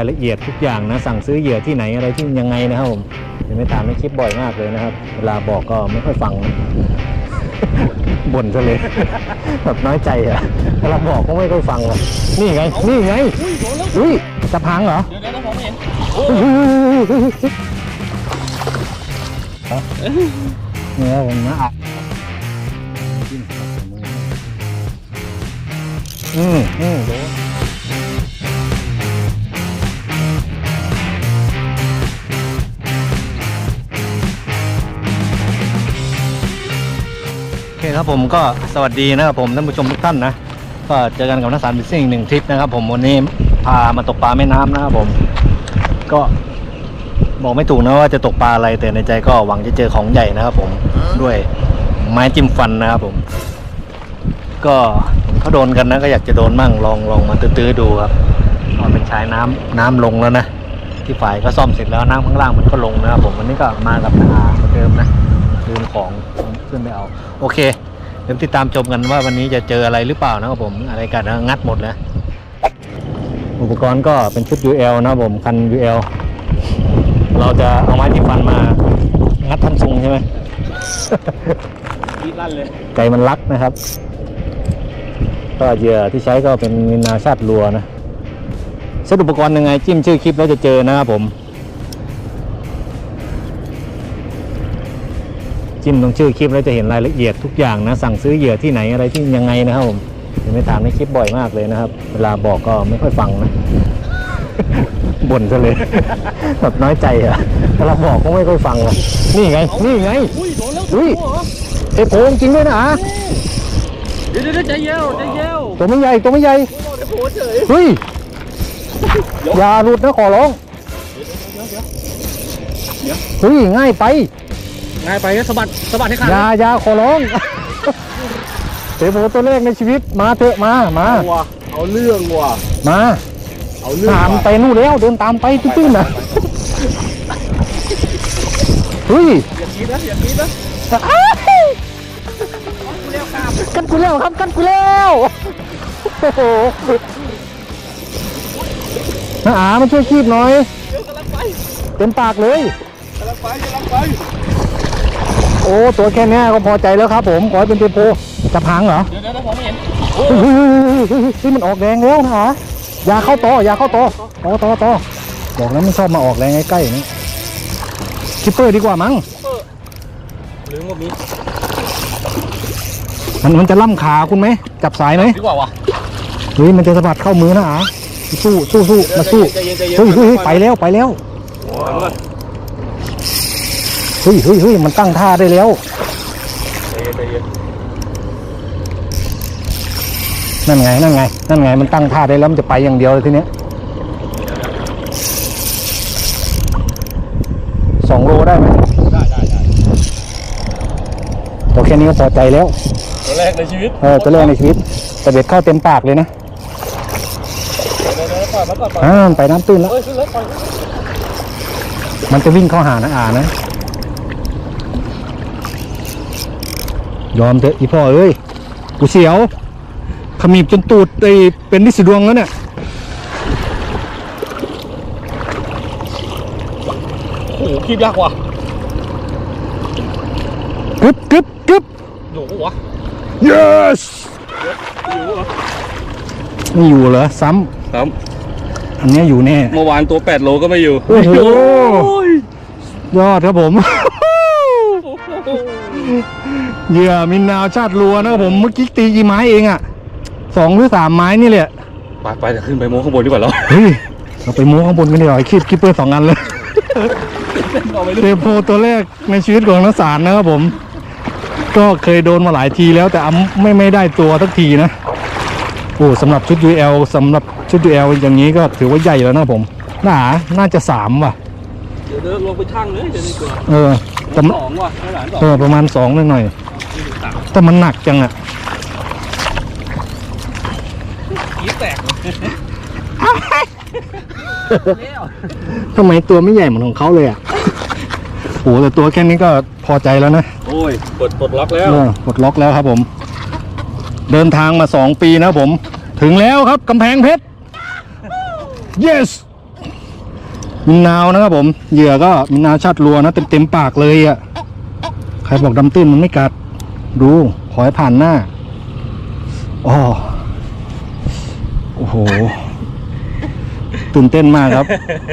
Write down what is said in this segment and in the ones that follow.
รายละเอียดทุกอย่างนะสั่งซื้อเหยื่อที่ไหนอะไรที่ยังไงนะครับผมเห็นไหม่ตามในคลิปบ่อยมากเลยนะครับ เวลาบอกก็ไม่ค่อยฟังนะ บ่นซะเลยแบบน้อยใจอะเวลาบอกก็ไม่ค่อยฟังอะนี่ไง นี่ไงอุ้ยโดนแล้วอุ้ยจะพังเหรอเดี๋ยวเดี๋ยวผมเห็นเนี่ยผมนะอะอืมอืมโดน ครับผมก็สวัสดีนะครับผมท่านผู้ชมทุกท่านนะก็เจอกันกับนักสารบิซิ่งหนึ่งทริปนะครับ ผมวันนี้พามาตกปลาแม่น้ำนะครับผม ก็บอกไม่ถูกนะว่าจะตกปลาอะไรแต่ในใจก็หวังจะเจอของใหญ่นะครับผมด้วยไม้จิ้มฟันนะครับผม ก็เขาโดนกันนะก็อยากจะโดนมั่งลองลองมาตื้อๆดูครับก็เป็นชายน้ำน้ำลงแล้วนะที่ฝ่ายก็ซ่อมเสร็จแล้วน้ำข้างล่างมันก็ลงนะครับผมวันนี้ก็มากับนาเหมือนเดิมนะลืมของขึ้นไปเอา โอเค เดี๋ยวติดตามชมกันว่าวันนี้จะเจออะไรหรือเปล่านะครับผมอะไรกันนะงัดหมดนะอุปกรณ์ก็เป็นชุด UL นะครับผมคัน UL เราจะเอาไม้จิ้มฟันมางัดทันซุงใช่ไหมกีดลั่นเลยใจมันรักนะครับ ก็เหยื่อที่ใช้ก็เป็นมินาชาติรัวนะเซตอุปกรณ์ยังไงจิ้มชื่อคลิปแล้วจะเจอนะครับผม จิ้มตรงชื่อคลิปแล้วจะเห็นรายละเอียดทุกอย่างนะ สั่งซื้อเหยื่อที่ไหนอะไรที่ยังไงนะครับผมเห็นไหม่ถามในคลิปบ่อยมากเลยนะครับ เวลาบอกก็ไม่ค่อยฟังนะบ่นซะเลยแบบน้อยใจอะเวลาบอกก็ไม่ค่อยฟังอะนี่ไง นี่ไงอุ้ยโดนแล้วอุ้ยเอ้โผจริงด้วยนะเดี๋ยวเดี๋ยวใจเย็วใจเย็วตัวไม่ใหญ่ตัวไม่ใหญ่เดี๋ยวโผล่เฉยเฮ้ยอย่าหลุดนะขอร้องเฮ้ยง่ายไป ง่ายไปก็สะบัดสะบัดให้ขาดอย่าอย่าขอร้องเต๋โผตัวแรกในชีวิตมาเถอะมามาเอาว่ะเอาเรื่องว่ะมาเอาเรื่องตามว่ะไปนู่นแล้วเดินตามไปตื้นๆนะเฮ้ยอย่ากีดนะอย่ากีดนะอ้ายกันกูแล้วครับกันกูแล้วโอ้โหน้าอามาช่วยคีบหน่อยเดี๋ยวกำลังไปเต็มปากเลยกำลังไปกำลังไป โอ้ ตัวแค่เนี้ยก็พอใจแล้วครับผมขอให้เป็นเทโพจะพังเหรอเดี๋ยวเดี๋ยวผมเห็นเฮ้ยเฮ้ยเฮ้ยเฮ้ยเฮ้ยนี่มันออกแรงแล้วนะฮะอย่าเข้าต่ออย่าเข้าต่อต่อต่อต่อบอกแล้วไม่ชอบมาออกแรงใกล้ๆอย่างนี้คิปเปอร์ดีกว่ามั้งหรือว่ามีมันมันจะล่ำขาคุณไหมจับสายไหมดีกว่าวะเฮ้ยมันจะสะบัดเข้ามือนะอะสู้สู้สู้มาสู้ใจเย็นใจเย็นเฮ้ยเฮ้ยเฮ้ยไปแล้วไปแล้วเฮ้ยเฮ้ยเฮ้ยมันตั้งท่าได้แล้วใจเย็นใจเย็นนั่นไงนั่นไงนั่นไงมันตั้งท่าได้แล้วมันจะไปอย่างเดียวเลยทีเนี้ยสองโลได้ไหมได้ได้ได้ตัวแค่นี้ก็พอใจแล้ว ตัวแรกในชีวิตเออตัวแรกในชีวิตแต่เบ็ดเข้าเต็มปากเลยนะเดี๋ยวเดี๋ยวเดี๋ยวปล่อยมันก่อนปล่อยอ่ามันไปน้ำตื้นแล้วเฮ้ยขึ้นเลยปล่อยขึ้นมันจะวิ่งเข้าหานะอ่านะ ยอมเถอะอีพ่อเอ้ยกูเสียวขมีบจนตูดไอเป็นนิสดวงแล้วเนี่ยโอ้โหคีบยากว่ะกึบกึบกึบอยู่ปะวะ yes อยู่เหรอไม่อยู่เหรอซ้ครับำอันเนี้ยอยู่แน่ เมื่อวานตัว 8 โลก็ไม่อยู่โอ้โห ยยอดครับผม เหยื่อมินนาวชาติรัวนะครับผมเมื่อกี้ตีกี่ไม้เองอะสองหรือสามไม้นี่แหละไปไปจะขึ้นไปโม้ข้างบนดีกว่าเราเฮ้ยเราไปโม้ข้างบนกันดีกว่าคิดคิปเปอร์สองอันเลยเอาไปเทโพตัวแรกในชีวิตของนักสารนะครับผม ก็เคยโดนมาหลายทีแล้วแต่อำไม่ไม่ได้ตัวสักทีนะโอ้สำหรับชุด UL สำหรับชุด UL อย่างนี้ก็ถือว่าใหญ่แล้วนะผมหนาน่าจะสามว่ะเดี๋ยวเดินลงไปช่างเลยจะได้ตัวเออแต่มันสองว่ะไม่หลานสองเออประมาณสองหน่อยนี่ถึงสามๆ แต่มันหนักจังอะยีแตกทำไมตัวไม่ใหญ่เหมือนของเขาเลยอะโอ้แต่ตัวแค่นี้ก็พอใจแล้วนะ โอ้ยปลดปลดล็อกแล้วเออปลดล็อกแล้วครับผม เดินทางมาสองปีนะครับผม ถึงแล้วครับกำแพงเพชร yes มินนาวนะครับผม เหยื่อก็มินนาวชาติรัวนะเต็มเต็มๆปากเลยอะ่ะ ใครบอกดำตื้นมันไม่กัด ดูขอให้ผ่านหน้าอ๋อโอ้โห ตื่นเต้นมากครับ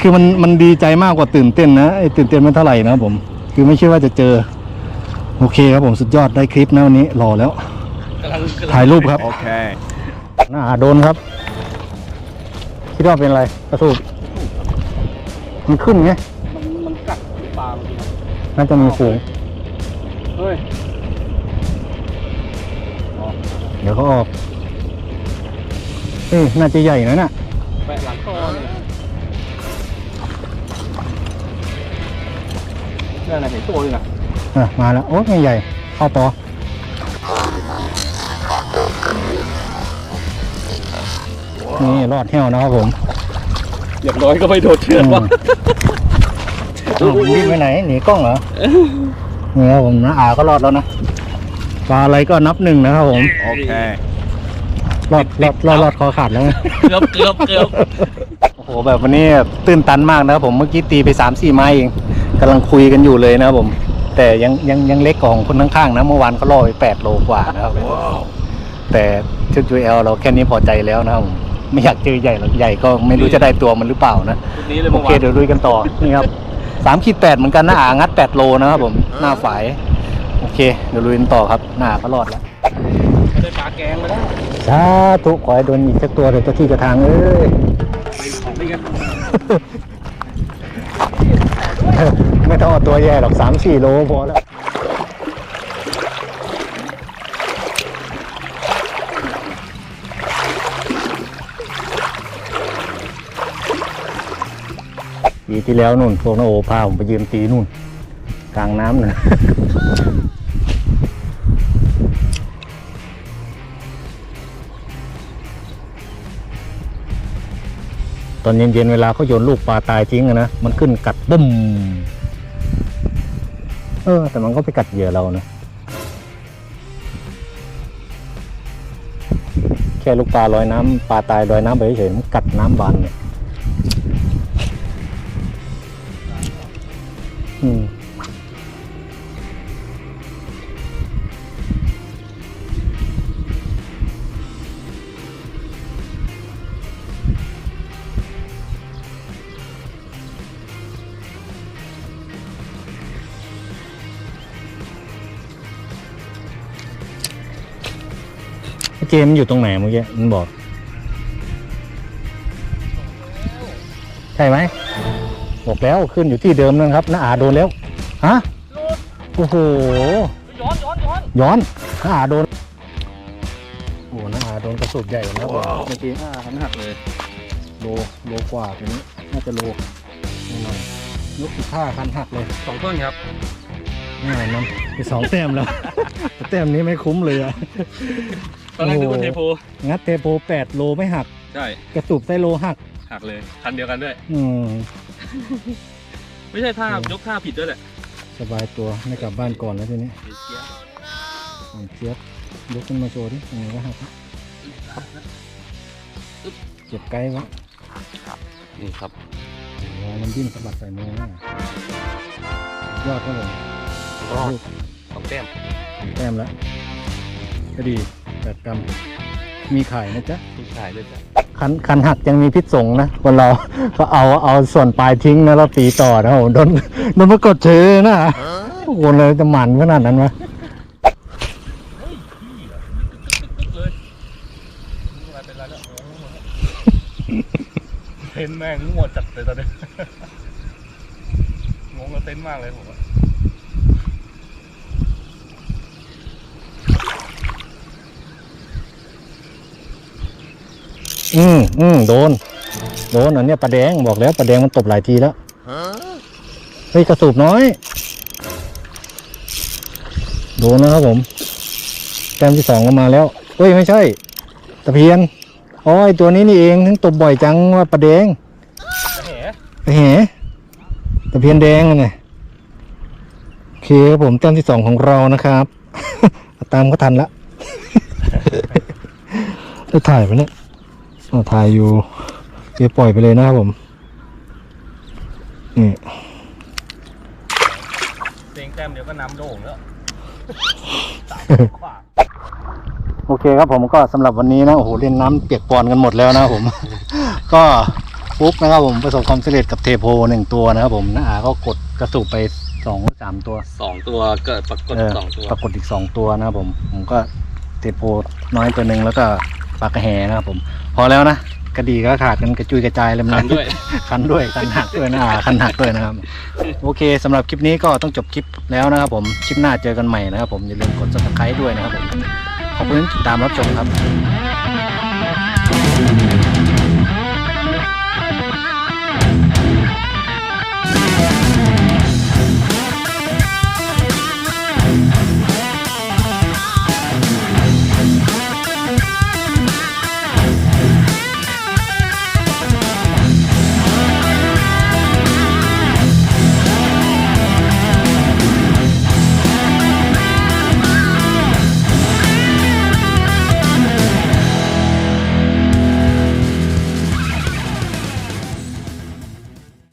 คือมันมันดีใจมากกว่าตื่นเต้นนะไอ้ตื่นเต้นไม่เท่าไหร่นะครับผม คือไม่ใช่ว่าจะเจอ โอเคครับผมสุดยอดได้คลิปนะวันนี้รอแล้วกำลังกำลังถ่ายรูปครับ Okay. หน้าโดนครับ คิดว่าเป็นอะไรกระสูบมันขึ้นไง มันมันกัดปลาเมื่อกี้น่าจะมีฝูงเฮ้ย ดี๋ยวเขาออกเอ้ยน่าจะใหญ่นะน่ะแปะหลังคอเนี่ยนั่นน่ะเห็นตัวเลยนะอะมาแล้ว โอ้ยไม่ใหญ่ เข้าปอนี่รอดแห้วนะครับผม อย่างน้อยก็ไม่โดดเชือดวะอ้าววิ่งไปไหน หนีกล้องเหรอ นี่ครับผมนะอาก็รอดแล้วนะ ปลาอะไรก็นับหนึ่งนะครับผม Okay. รอดรอดรอดรอดคอขาดแล้วไงเกือบเกือบเกือบโอ้โหแบบวันนี้ตื่นตันมากนะครับผมเมื่อกี้ตีไปสามสี่ไม้เองกำลังคุยกันอยู่เลยนะครับผม แต่ยังยังยังเล็กกว่าของคนข้างๆนะเมื่อวานเขาล่อไปแปดโลกว่านะครับแต่ชุดจูเอลเราแค่นี้พอใจแล้วนะครับผมไม่อยากเจอใหญ่หรอกใหญ่ก็ไม่รู้จะได้ตัวมันหรือเปล่านะชุดนี้เลยโอเมื่อเควานเดี๋ยวลุยกันต่อนี่ครับสามขีดแปดเหมือนกันนะอ่างัดแปดโลนะครับผมหน้าฝาย โอเค เดี๋ยวลุยกันต่อครับ หน้าก็รอดแล้วได้ปลาแกงมาแล้วสาธุขอให้โดนอีกสักตัวเดี๋ยวเจ้าที่เจะทางเอ้ยไม่งั้นไม่ต้องเอาตัวแย่หรอกสามสี่โลพอแล้วปีที่แล้วนู่นพวกน้าโอพาผมไปยืนตีนู่น กลางน้ำน่ะตอนเย็นๆเวลาเขาโยนลูกปลาตายทิ้งนะ มันขึ้นกัดบุ้ม เออ แต่มันก็ไปกัดเหยื่อเรานะ แค่ลูกปลาลอยน้ำปลาตายลอยน้ำไปเฉยๆมันกัดน้ำบานเนี่ย อืม มส์อยู่ตรงไหนเมื่อกี้มันบอก ใช่ไหมบอกแล้วขึ้นอยู่ที่เดิมนะครับน้าอาโดนแล้วฮะโอ้โหย้อนย้อนย้อนย้อนน้าอาโดนโอ้โหน้าอาโดนกระสุนใหญ่นะผมเมื่อกี้อ่าหันหักเลยโลโลกว่าตัวนี้น่าจะโลแน่นอนยกสิบห้าคันหักเลยสองต้นครับแน่นอนไปสองแต้มแล้วแต้มนี้ไม่คุ้มเลยอะ ตอนแรกนึกว่าเทโพงัดเทโปแปดโลไม่หัก ใช่ กระสุบไส้โลหัก หักเลย คันเดียวกันด้วย อืม ไม่ใช่ท่ายกท่าผิดด้วยแหละสบายตัวไม่กลับบ้านก่อนแล้วทีนี้เจี๊ยบอ่อนเจี๊ยบยกขึ้นมาโชว์ดิยังไงก็หักนะเจ็บไกลวะนี่ครับโอ้มันดิ้นสะบัดใส่มือนะยอดครับผมรอดลูกสองแต้มแต้มแล้วก็ดี แปดกรัม มีไข่นะจ๊ะผู้ชายด้วยจ้ะคันคันหักยังมีพิษสงนะคนเรา ก็เอาเอาส่วนปลายทิ้งนะแล้วตีต่อนะโอ้โหโดนโดนมากดเชยนะโอ้โหเลยจะหมันขนาดนั้นวะเลยอะไรเป็นไรแล้วเต็นแม่งงัวจัดเลยตอนนี้ งงกับเต็นมากเลยผมอะ อืมโดน โดนอันเนี้ยปลาแดงบอกแล้วปลาแดงมันตบหลายทีแล้วเฮ้ยกระสูบน้อย โดนนะครับผมแต้มที่สองก็มาแล้วเฮ้ยไม่ใช่ ตะเพียนอ๋อไอตัวนี้นี่เองถึงตบบ่อยจังว่าปลาแดงแหมไปแหตะเพียนแดงอะเนี่ยโอเคครับผมแต้มที่สองของเรานะครับ ตามก็ทันละได้ถ่ายไปเนี่ย อ่าถ่ายอยู่เดี๋ยวปล่อยไปเลยนะครับผม นี่เต็งแต้มเดี๋ยวก็น้ำโด่งแล้วสามขวาโอเคครับผมก็สำหรับวันนี้นะโอ้โหเล่นน้ำเปียกปอนกันหมดแล้วนะครับผม ก็ปุ๊บนะครับผมประสบความสำเร็จกับเทโพหนึ่งตัวนะครับผมน้าอาก็กดกระสูบไปสองหรือสามตัวสองตัวเกิดปรากฏเออสองตัวปรากฏอีกสองตัวนะครับผม ผมก็เทโพน้อยตัวหนึ่งแล้วก็ ปลากระแหนะครับผม พอแล้วนะกระดีก็ขาดกันกระจุยกระจายเลยมันคันด้วย คันด้วยคันหักด้วยนะอ่าคันหักด้วยนะครับ โอเคสำหรับคลิปนี้ก็ต้องจบคลิปแล้วนะครับผมคลิปหน้าเจอกันใหม่นะครับผมอย่าลืมกด subscribe ด้วยนะครับผมขอบคุณที่ติดตามรับชมครับ